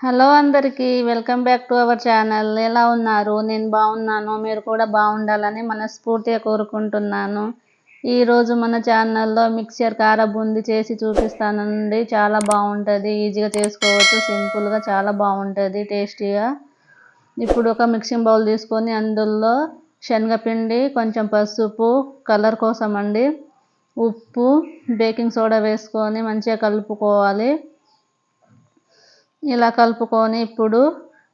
Hello అందరికీ welcome back to our channel. ఎలా ఉన్నారు? నేను బాగున్నాను. మీరు కూడా బాగుండాలని మనస్ఫూర్తిగా కోరుకుంటున్నాను. ఈరోజు మన ఛానల్లో మిక్సర్ కార బూంది చేసి చూపిస్తానండి. చాలా బాగుంటుంది. ఈజీగా చేసుకోవచ్చు. సింపుల్గా చాలా బాగుంటుంది. టేస్టీగా. ఇప్పుడు ఒక మిక్సింగ్ బౌల్ తీసుకొని అందులో శనగపిండి కొంచెం పసుపు కలర్ కోసం అండి ఉప్పు బేకింగ్ సోడా వేసుకొని మంచిగా కలుపుకోవాలి. ఇలా కలుపుకొని ఇప్పుడు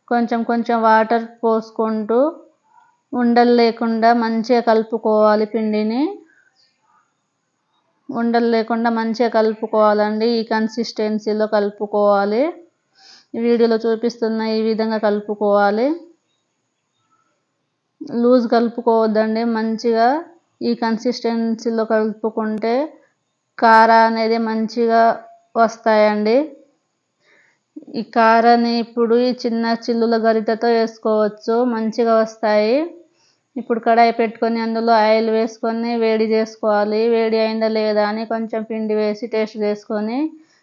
కొంచెం కొంచెం వాటర్ పోసుకుంటూ ఉండలు లేకుండా మంచిగా కలుపుకోవాలి పిండిని. ఉండలు లేకుండా మంచిగా కలుపుకోవాలండి. ఈ కన్సిస్టెన్సీలో కలుపుకోవాలి. వీడియోలో చూపిస్తున్న ఈ విధంగా కలుపుకోవాలి. లూజ్ కలుపుకోవద్దండి. మంచిగా ఈ కన్సిస్టెన్సీలో కలుపుకుంటే కార అనేది మంచిగా వస్తాయండి. ఈ కారని ఇప్పుడు ఈ చిన్న చిల్లుల గరిటెతో వేసుకోవచ్చు మంచిగా వస్తాయి. ఇప్పుడు కడాయి పెట్టుకొని అందులో ఆయిల్ వేసుకొని వేడి చేసుకోవాలి. వేడి అయిందా లేదా అని కొంచెం పిండి వేసి టేస్ట్ చేసుకొని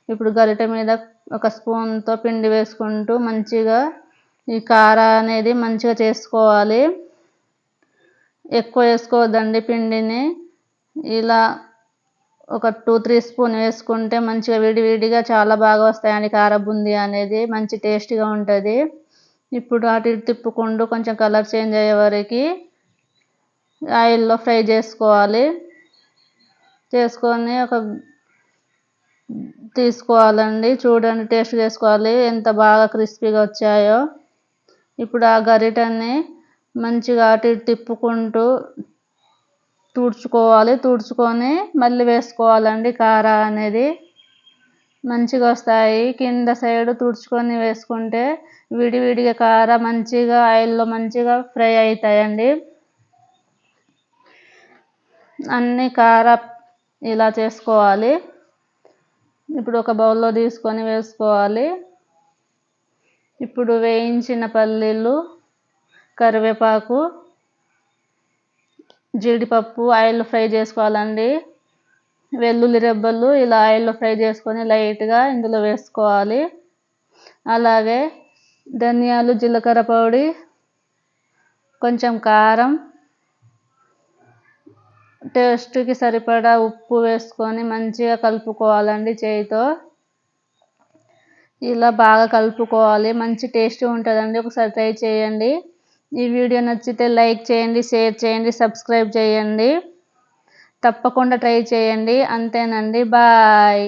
ఇప్పుడు గరిటె మీద ఒక స్పూన్తో పిండి వేసుకుంటూ మంచిగా ఈ కార అనేది మంచిగా చేసుకోవాలి. ఎక్కువ వేసుకోవద్దండి పిండిని. ఇలా ఒక టూ త్రీ స్పూన్ వేసుకుంటే మంచిగా విడివిడిగా చాలా బాగా వస్తాయండి కార బూందీ అనేది మంచి టేస్టీగా ఉంటుంది. ఇప్పుడు అటు ఇటు తిప్పుకుంటూ కొంచెం కలర్ చేంజ్ అయ్యే వరకు ఆయిల్లో ఫ్రై చేసుకోవాలి. చేసుకొని ఒక తీసుకోవాలండి. చూడండి టేస్ట్ చేసుకోవాలి. ఎంత బాగా క్రిస్పీగా వచ్చాయో. ఇప్పుడు ఆ గరిటని మంచిగా అటు ఇటు తిప్పుకుంటూ తుడుచుకోవాలి. తుడుచుకొని మళ్ళీ వేసుకోవాలండి. కారా అనేది మంచిగా వస్తాయి. కింద సైడ్ తుడుచుకొని వేసుకుంటే విడివిడిగా కార మంచిగా ఆయిల్లో మంచిగా ఫ్రై అవుతాయండి. అన్ని కార ఇలా చేసుకోవాలి. ఇప్పుడు ఒక బౌల్లో తీసుకొని వేసుకోవాలి. ఇప్పుడు వేయించిన పల్లీలు కరివేపాకు జీడిపప్పు ఆయిల్లో ఫ్రై చేసుకోవాలండి. వెల్లుల్లి రెబ్బలు ఇలా ఆయిల్లో ఫ్రై చేసుకొని లైట్గా ఇందులో వేసుకోవాలి. అలాగే ధనియాలు జీలకర్ర పొడి కొంచెం కారం టేస్ట్కి సరిపడా ఉప్పు వేసుకొని మంచిగా కలుపుకోవాలండి చేయితో. ఇలా బాగా కలుపుకోవాలి. మంచి టేస్ట్ ఉంటుందండి. ఒకసారి ట్రై చేయండి. ఈ వీడియో నచ్చితే లైక్ చేయండి షేర్ చేయండి సబ్స్క్రైబ్ చేయండి. తప్పకుండా ట్రై చేయండి. అంతేనండి. బాయ్.